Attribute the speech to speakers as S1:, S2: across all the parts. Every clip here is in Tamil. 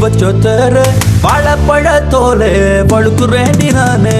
S1: குழி பூவே என்ன சுண்டி வச்ச தேர தோலே பழுக்குறேண்டி நானு.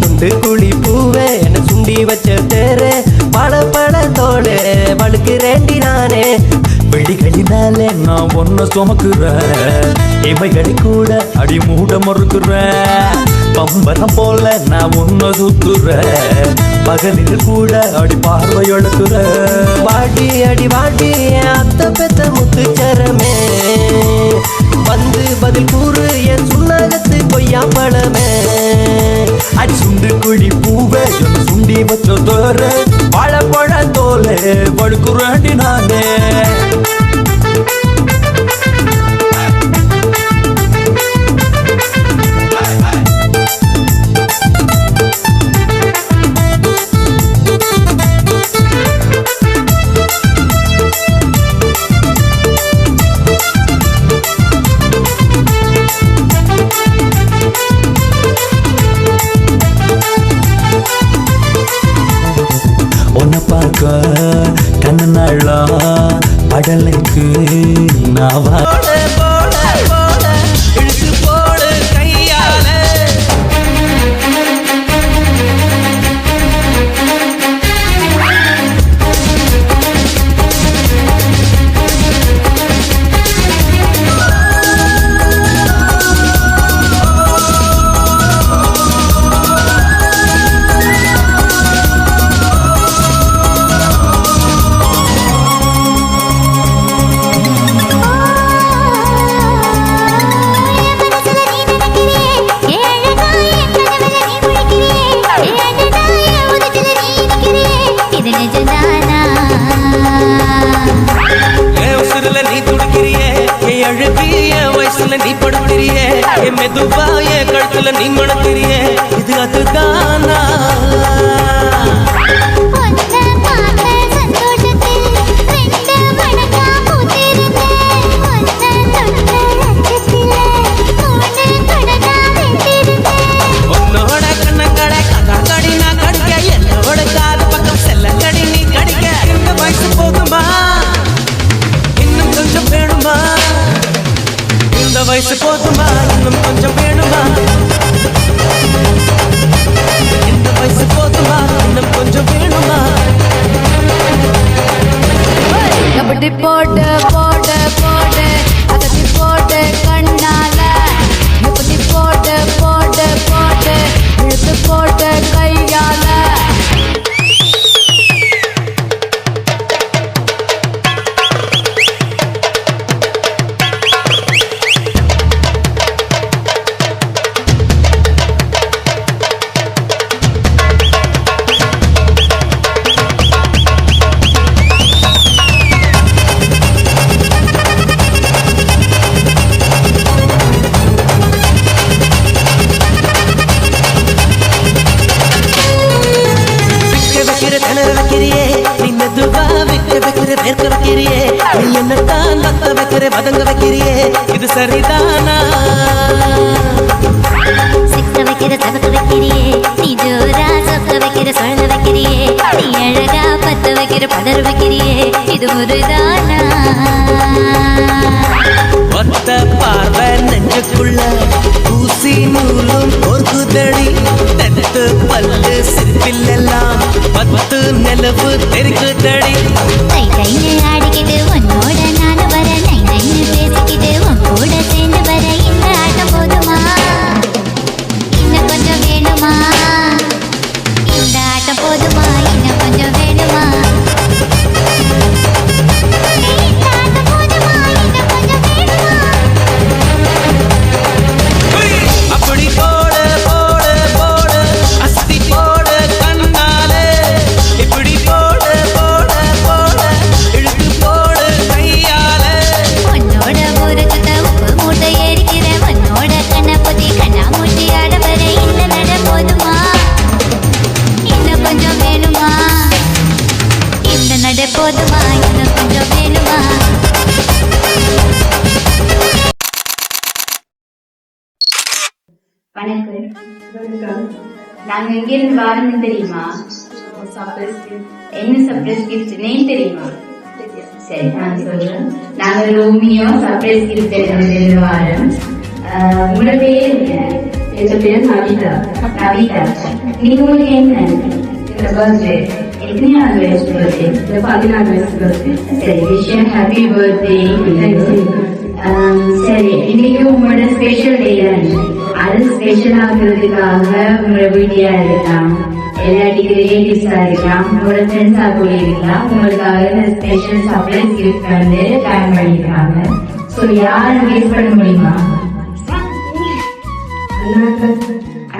S2: துண்டு குழி பூவே என்ன சுண்டி வச்ச தேரு வழுக்கு வழுக்கிறேண்டி நானே.
S1: வெடிகளினாலே நான் ஒன்ன சுமக்குறேன். இவைகளை கூட அடி மூட மறுக்குறேன். பம்பரம் போல நான் ஒன்ன சுத்துறேன். பகலில் கூட அடி பார்வை எழுத்துறேன்
S2: வாடி அடி வாடி என் அத்தை பெத்த முத்துச்சரமே வந்து பதில் கூறு என் சுண்ணகத்து கொய்யா பழமே.
S1: அடி சுண்டு குழி பூவே சுண்டி வச்ச தோற. வாழைப்பழ தோலே பழுக்குறேண்டி நானே.
S2: படுக்கிறியே மெதுவா என் கழுத்துல நீ மணக்கிறியே. இது அதுதானா? போட
S3: போட போட்டு
S2: வைக்கிற
S4: சவக்க வைக்கிறியே. நீ ஜோரா சொக்க வைக்கிற சொல்ல வைக்கிறியே. நீ அழகா பத்த வைக்கிற பதற வைக்கிறியே. இது முறைதானா
S2: ஒத்த பார்வை நெஞ்சுக்குள்ள. ஊசி நூலும் பொறுக்குதடி தெத்து பல்லு சிற்பில்லெல்லாம். பத்து நிலவு தெரிக்குதடி.
S4: தை தைன்னு ஆடிக்கிட்டு உன்னோட
S5: நாங்க எங்கிருந்து வாரணும் தெரியுமா? என்ன சர்ப்ரைஸ் கிஃப்ட் நேம் தெரியுமா? சரி நான் சொல்றேன். நாங்க ரோமியோ சர்ப்ரைஸ் கிஃப்ட் எடுத்து வாரம் உங்களோட பேர் என்ன?
S6: எங்க பேர் நவிதா
S5: கவிதா நீங்க உங்களுக்கு என்ன?
S6: இந்த பர்த்டே
S5: எத்தனையாவது வயசு birthday?
S6: இந்த பதினாறு வயசு பர்த்டே
S5: சரி விஷயம் ஹாப்பி பர்த்டே சரி இன்னைக்கு உங்களோட ஸ்பெஷல் டே ஸ்பெஷல் ஆகுறதுக்காக உங்களோட வீடியா இருக்கலாம் எல்லாத்துக்கு ரிலேட்டிவ்ஸா இருக்கலாம் உங்களோட ஃப்ரெண்ட்ஸா கூட இருக்கலாம். உங்களுக்காக இந்த ஸ்பெஷல் சர்ப்ரைஸ் கிஃப்ட் வந்து பிளான் பண்ணிருக்காங்க. ஸோ யாரும் கெஸ் பண்ண முடியுமா?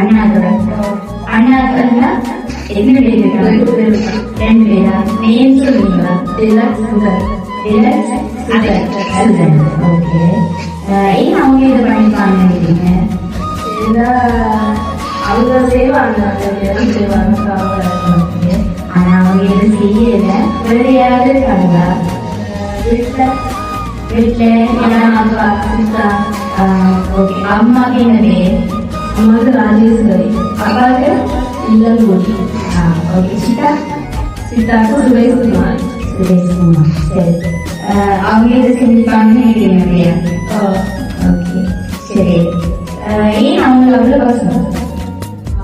S5: அண்ணாக்கள் அண்ணாக்கள்னா என்ன பேர் இருக்காங்க ரெண்டு பேரா? நேம் சொல்லுங்களா
S6: டிலக்ஸ் சுகர்
S5: டிலக்ஸ் சுதன் சுதன் ஓகே ஏன் அவங்க இது
S6: ஏன்னா அவங்க செய்வாங்க. எல்லாம் செய்வாங்க.
S5: ஆனா அவங்க எதுவும் செய்யல. வெளியாவது யாராவது இருக்காங்களா
S6: வீட்டில்
S5: வீட்டுல எல்லாம் அப்பா சித்தா ஓகே. அம்மாக்கு என்ன
S6: அம்மாவுக்கு ராஜேஸ்வரி.
S5: அப்பாவுக்கு
S6: இல்லங்குடி
S5: ஓகே. சித்தா
S6: சீதாக்கு சுரேஷ்குமார்
S5: சுரேஷ்குமார் சரி. அவங்க எது இல்லையா ஓகே. சரி. ஏன் அவங்க அவ்வளவு பசங்க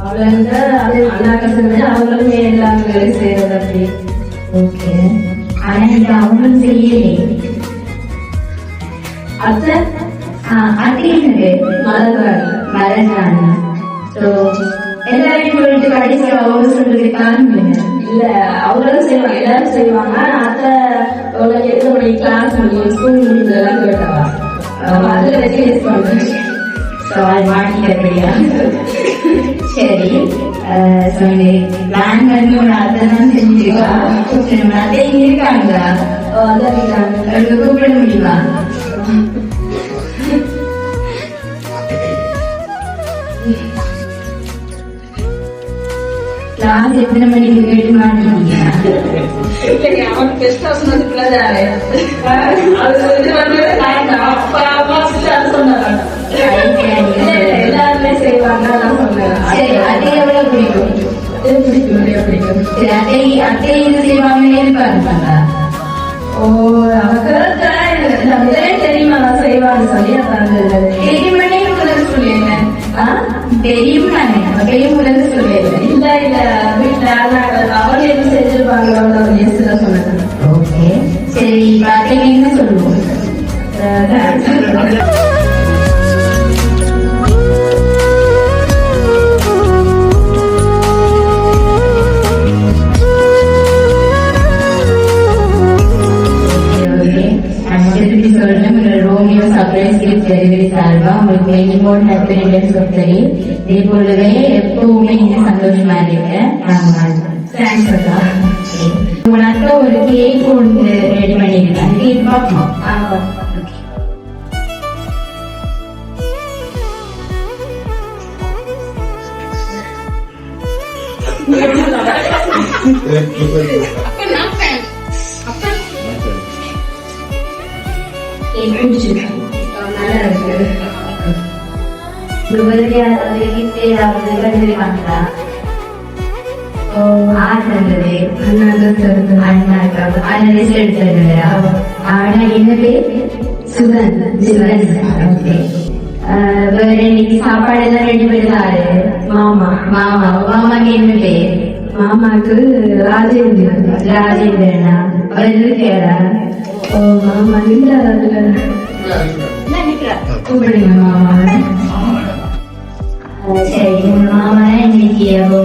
S6: அவளை வந்து அது அண்ணா கசங்க அவங்களுமே எல்லாம் வேலை செய்யறது அப்படி
S5: ஓகே. ஆனா இது அவங்களும் செய்யலே
S6: அத்தை?
S5: அது என்னது?
S6: மலர்வாடி
S5: மறந்தாங்க ஸோ எல்லாரையும் சொல்லிட்டு கடைசி அவங்க சொல்றது காரணம்
S6: இல்ல அவங்களும் செய்வாங்க. எல்லாரும் செய்வாங்க. ஆனா அத்தை உங்களுக்கு எத்தனை மணி கிளாஸ் முடியும். ஸ்கூல் முடிஞ்சதெல்லாம் கேட்டவா. அவன் அதுல வச்சு யூஸ் பண்றேன்
S5: ஸோ அது மாட்டிக்கிறபடியா சரி. ஸோ பிளான் பண்ணி ஒரு செஞ்சிருக்கா? இங்க இருக்காங்களா
S6: அதான்
S5: அவங்களுக்கு கூப்பிட முடியுமா? கிளாஸ் எத்தனை மணிக்கு கேட்டு மாட்டீங்க
S6: அவன் அப்பா அம்மா சொன்னாங்க.
S5: அத்தை எவ்வளவு பிடிக்கும்? அத்தை அத்தை என்ன செய்வாங்கன்னு எதிர்பார்ப்பாங்க
S6: ஓ அவங்க தெரியுமா செய்வான்னு சொல்லி
S5: தெரியுமனே முதல்ல சொல்லிடுங்க
S6: ஆ?
S5: தெரியும் தானே
S6: இல்ல இல்ல வீட்டுல அவங்க
S5: ஓகே. சரி என்ன சொல்லுவோம். இதே போலவே எப்பவுமே நீங்க சந்தோஷமா இருக்க தேங்க்ஸ் அக்கா. உங்க அக்கா ஒரு கேக் ஒன்று ரெடி பண்ணிருக்கேன். கேக் பார்ப்போம் கேக்
S6: நல்லா இருக்கு.
S5: உங்களுக்கு யாராவது gift ஏதாவது கண்டிருக்காங்களா ஆறு இருந்தது அண்ணாக்கா அண்ணன் ரிசல்ட் எடுத்ததுலையா ஆனா என்ன பேர் சுகன் சுகன் ஓகே வேற இன்னைக்கு சாப்பாடு எல்லாம் ரெடி பண்ணிருக்காரு
S6: மாமா
S5: மாமா மாமாக்கு என்ன பேர்
S6: மாமாக்கு ராஜேந்திரன்
S5: ராஜேந்திரனா அவர் இருக்காரா
S6: ஓ மாமா இல்ல அதுல
S5: கூப்பிடுங்க மாமா சரி உங்க மாமா இன்னைக்கு அப்போ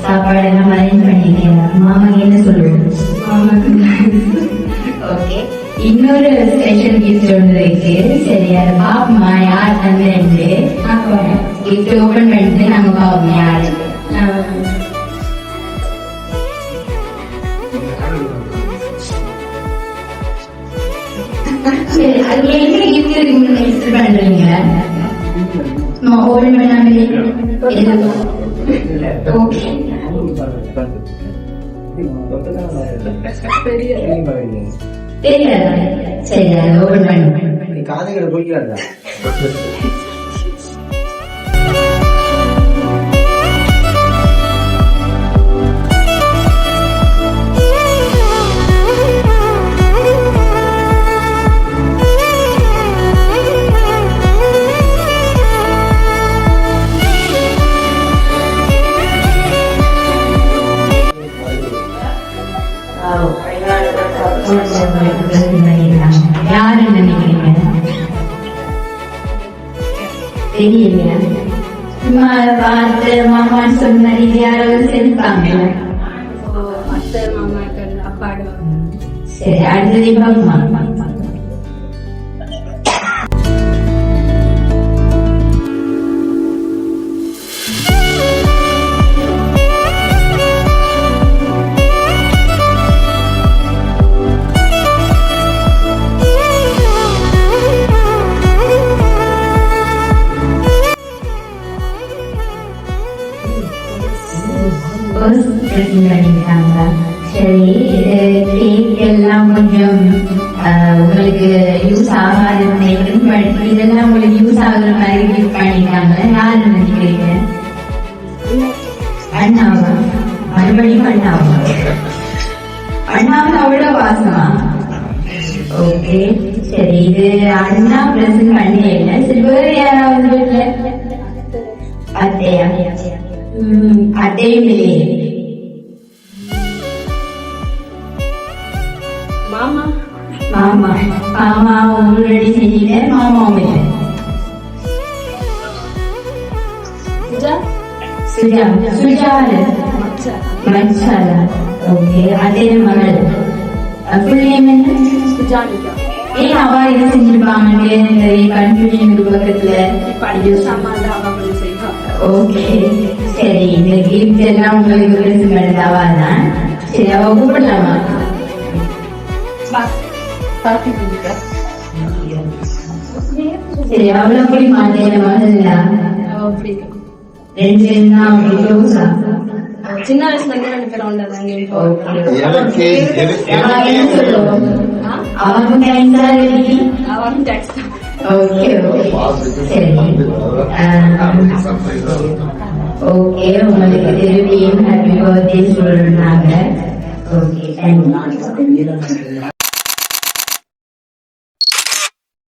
S5: சாப்பாடு எல்லாம் அரேஞ்ச் பண்ணிருக்கேன் மாமாக்கு என்ன சொல்லுவோம் ஓகே இன்னொரு ஸ்பெஷல் கிஃப்ட் ஒன்று இருக்கு? சரி அதை பாப்போமா யார் தந்துருந்து கிஃப்ட் ஓபன் பண்ணிட்டு நாங்க பாப்போம் யாரு அது என்ன கிஃப்ட் இருக்குன்னு சும்மா ஓபன் பண்ணாமலே தெரியாதா சரி ஓபன் பண்ணுங்க
S7: காதுகளை போய்க்கிறாங்க
S5: பார்த்து மாமான்னு சொன்ன இது யாராவது செஞ்சாங்க
S6: அத்தை மாமாக்கள் அப்பாடு
S5: சரி அடுத்தது பாப்போமா பண்ணிட்டாங்க சரி இது கேக் எல்லாம் கொஞ்சம் உங்களுக்கு யூஸ் ஆகாது நினைக்கிறேன் இதெல்லாம் உங்களுக்கு யூஸ் ஆகுற மாதிரி கிஃப்ட் பண்ணிட்டாங்க யாரு நினைக்கிறீங்க? அண்ணாவா? மறுபடியும் அண்ணாவா? அண்ணாவுக்கு அவ்வளோ வாசமா ஓகே சரி இது அண்ணா பிரசன்ட் பண்ணி இல்லை சரி வேறு யாராவது வீட்டுல அத்தையா? அத்தையும் இல்லையே.
S6: மாமா
S5: மாமா உங்களடி செய்யல மாமாவும் இல்லை சுஜா சுஜால மச்சாலா ஓகே அதே மகள். ஃபுல் நேம் என்ன?
S6: சுஜானிகா
S5: ஏன் அவா இது செஞ்சிருப்பாங்க நிறைய கன்ஃபியூஷன் இருக்கு பக்கத்துல.
S6: படிக்கிற சாமான் தான் அவங்க செய்வாங்க
S5: ஓகே சரி இந்த கிஃப்ட் எல்லாம் உங்களுக்கு பிரசன்ட் பண்ணது அவா தான் சரி அவ கூப்பிடலாமா?
S6: பூஜா
S5: சரி அவ்வளவு போய் மாட்டேன்
S6: அப்படி
S5: ரெண்டு பேரும் தான் க்ளோஸா
S6: சின்ன வயசுல இருந்து ரெண்டு பேரும் ஒன்றா தாங்க
S7: எனக்கு
S5: அவன் கைந்தா ரெடி
S6: அவன் டெக்ஸ்ட்
S5: ஓகே ஓகே சரி ஓகே உங்களுக்கு திரும்பியும் ஹாப்பி பர்த்டே சொல்றாங்க ஓகே தேங்க்யூ